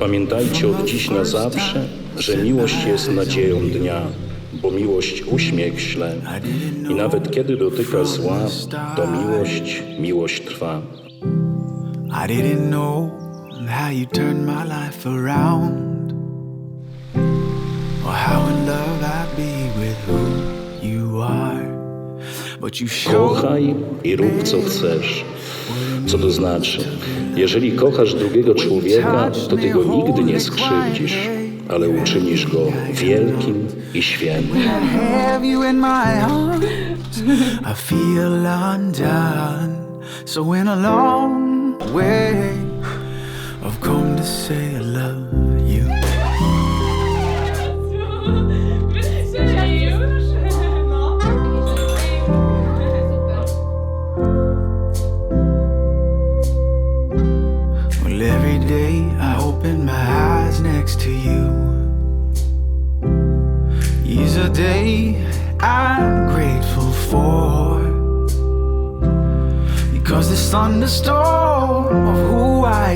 Pamiętajcie od dziś na zawsze, że miłość jest nadzieją dnia, bo miłość uśmiech śle i nawet kiedy dotyka zła, to miłość, miłość trwa. I didn't know how you turned my life around, or how in love I'd be with who you are. Kochaj i rób co chcesz. Co to znaczy? Jeżeli kochasz drugiego człowieka, to ty go nigdy nie skrzywdzisz, ale uczynisz go wielkim i świętym. I feel undone. So in a long way, I've come to say I love day I open my eyes next to you. Is a day I'm grateful for. Because this thunderstorm of who I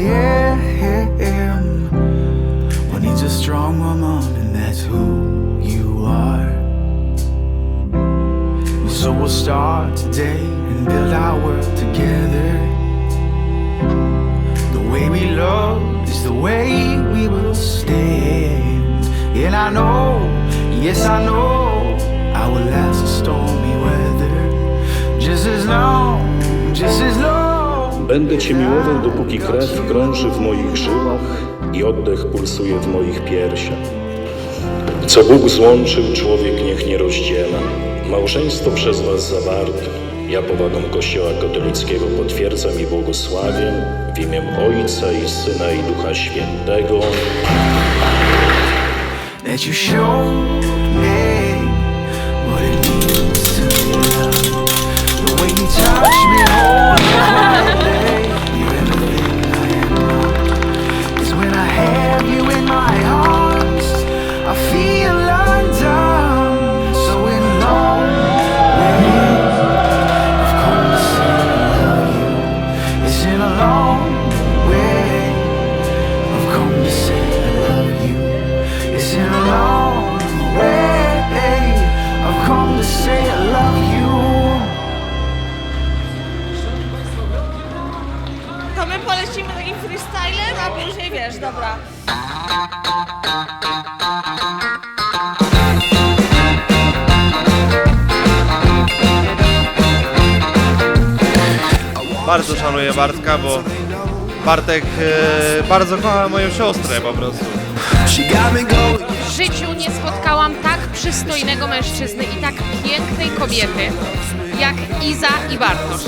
am well, needs a strong woman, and that's who you are. So we'll start today and build our world together. Way we love is the way we will stand. And I know, yes, I know, I will last the stormy weather just as long, just as long. Będę Cię miłował, dopóki krew krąży w moich żyłach i oddech pulsuje w moich piersiach. Co Bóg złączył, człowiek niech nie rozdziela. Małżeństwo przez Was zawarte. Ja powagą Kościoła katolickiego potwierdzam i błogosławię w imię Ojca i Syna i Ducha Świętego. you me what it wiesz, dobra. Bardzo szanuję Bartka, bo Bartek e, bardzo kocha moją siostrę po prostu. W życiu nie spotkałam tak przystojnego mężczyzny i tak pięknej kobiety jak Iza i Bartosz.